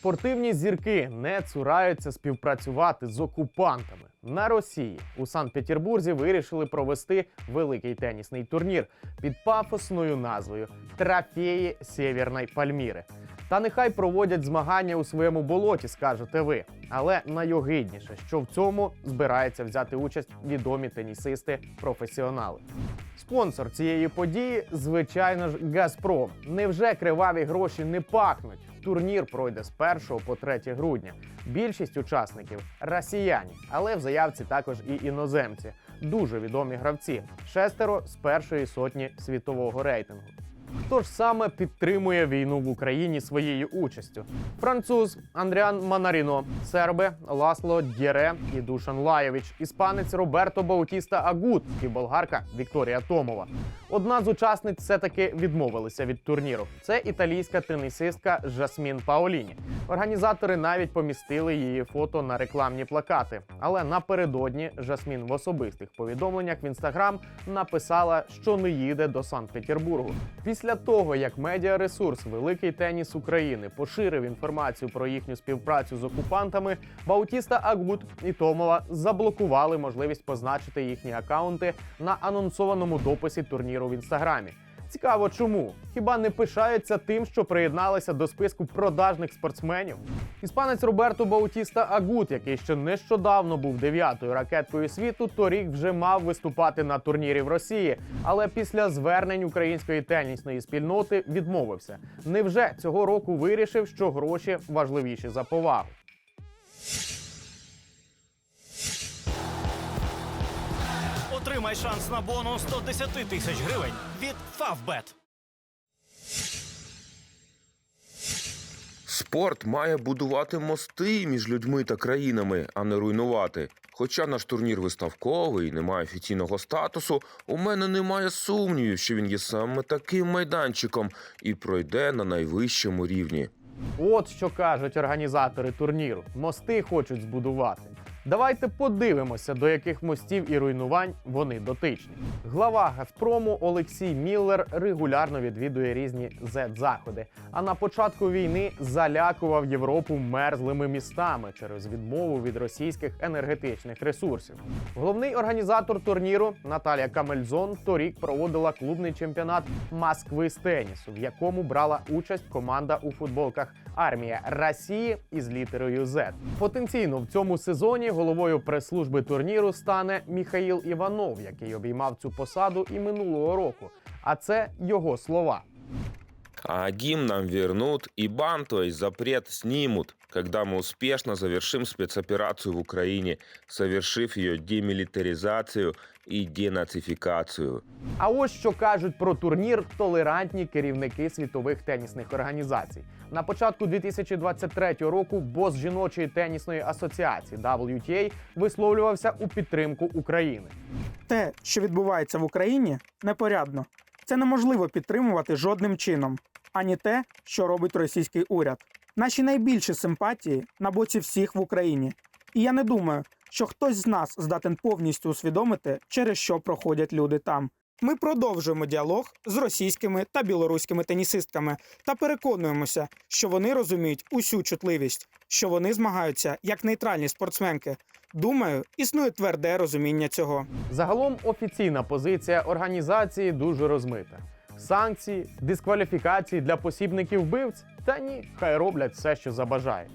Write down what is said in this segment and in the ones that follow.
Спортивні зірки не цураються співпрацювати з окупантами. На Росії у Санкт-Петербурзі вирішили провести великий тенісний турнір під пафосною назвою Трофеї Сєвєрної Пальміри. Та нехай проводять змагання у своєму болоті, скажете ви. Але найогидніше, що в цьому збираються взяти участь відомі тенісисти-професіонали. Спонсор цієї події, звичайно ж, Газпром. Невже криваві гроші не пахнуть? Турнір пройде з 1 по 3 грудня. Більшість учасників росіяни, але в заявці також і іноземці. Дуже відомі гравці. Шестеро з першої сотні світового рейтингу. Хто ж саме підтримує війну в Україні своєю участю? Француз Андріан Манаріно, серби Ласло Дєре і Душан Лаєвич, іспанець Роберто Баутіста Агут і болгарка Вікторія Томова. Одна з учасниць все-таки відмовилася від турніру. Це італійська тенісистка Жасмін Паоліні. Організатори навіть помістили її фото на рекламні плакати. Але напередодні Жасмін в особистих повідомленнях в інстаграм написала, що не їде до Санкт-Петербургу. Після того, як медіаресурс Великий теніс України поширив інформацію про їхню співпрацю з окупантами, Баутіста Агут і Томова заблокували можливість позначити їхні акаунти на анонсованому дописі турніру в інстаграмі. Цікаво, чому? Хіба не пишаються тим, що приєдналися до списку продажних спортсменів? Іспанець Роберто Баутіста Агут, який ще нещодавно був дев'ятою ракеткою світу, торік вже мав виступати на турнірі в Росії, але після звернень української тенісної спільноти відмовився. Невже цього року вирішив, що гроші важливіші за повагу? Отримай шанс на бонус 110 тисяч гривень від Favbet. Спорт має будувати мости між людьми та країнами, а не руйнувати. Хоча наш турнір виставковий і не має офіційного статусу, у мене немає сумнівів, що він є саме таким майданчиком і пройде на найвищому рівні. От що кажуть організатори турніру: мости хочуть збудувати. Давайте подивимося, до яких мостів і руйнувань вони дотичні. Глава Газпрому Олексій Міллер регулярно відвідує різні Z-заходи. А на початку війни залякував Європу мерзлими містами через відмову від російських енергетичних ресурсів. Головний організатор турніру Наталія Камельзон торік проводила клубний чемпіонат Москви з тенісу, в якому брала участь команда у футболках Армія Росії із літерою Z. Потенційно в цьому сезоні головою прес-служби турніру стане Міхаїл Іванов, який обіймав цю посаду і минулого року. А це його слова. А гимн нам вернут, и бан, то есть запрет, снимут, когда мы успешно завершим спецоперацию в Украине, совершив ее демилитаризацию и денацификацию. А ось що кажуть про турнір толерантні керівники світових тенісних організацій. На початку 2023 року бос жіночої тенісної асоціації WTA висловлювався у підтримку України. Те, що відбувається в Україні, непорядно. Це неможливо підтримувати жодним чином, ані те, що робить російський уряд. Наші найбільші симпатії на боці всіх в Україні. І я не думаю, що хтось з нас здатен повністю усвідомити, через що проходять люди там. Ми продовжуємо діалог з російськими та білоруськими тенісистками та переконуємося, що вони розуміють усю чутливість, що вони змагаються як нейтральні спортсменки. Думаю, існує тверде розуміння цього. Загалом офіційна позиція організації дуже розмита. Санкції, дискваліфікації для посібників вбивць та ні, хай роблять все, що забажають.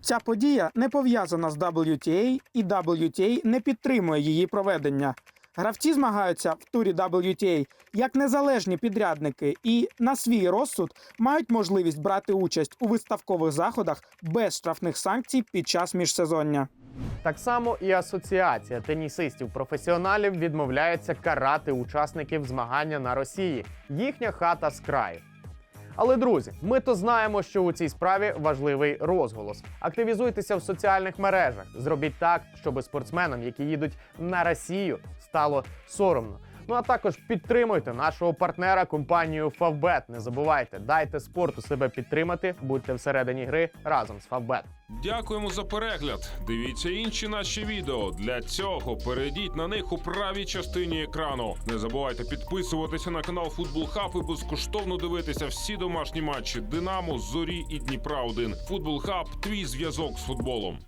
Ця подія не пов'язана з WTA, і WTA не підтримує її проведення. Гравці змагаються в турі WTA як незалежні підрядники і на свій розсуд мають можливість брати участь у виставкових заходах без штрафних санкцій під час міжсезоння. Так само і асоціація тенісистів-професіоналів відмовляється карати учасників змагання на Росії. Їхня хата з краю. Але друзі, ми то знаємо, що у цій справі важливий розголос. Активізуйтеся в соціальних мережах. Зробіть так, щоб спортсменам, які їдуть на Росію, стало соромно. Ну а також підтримуйте нашого партнера компанію Favbet. Не забувайте, дайте спорту себе підтримати. Будьте всередині гри разом з Favbet. Дякуємо за перегляд. Дивіться інші наші відео. Для цього перейдіть на них у правій частині екрану. Не забувайте підписуватися на канал Футбол Хаб і безкоштовно дивитися всі домашні матчі Динамо, Зорі і Дніпра 1 Футбол Хаб твій зв'язок з футболом.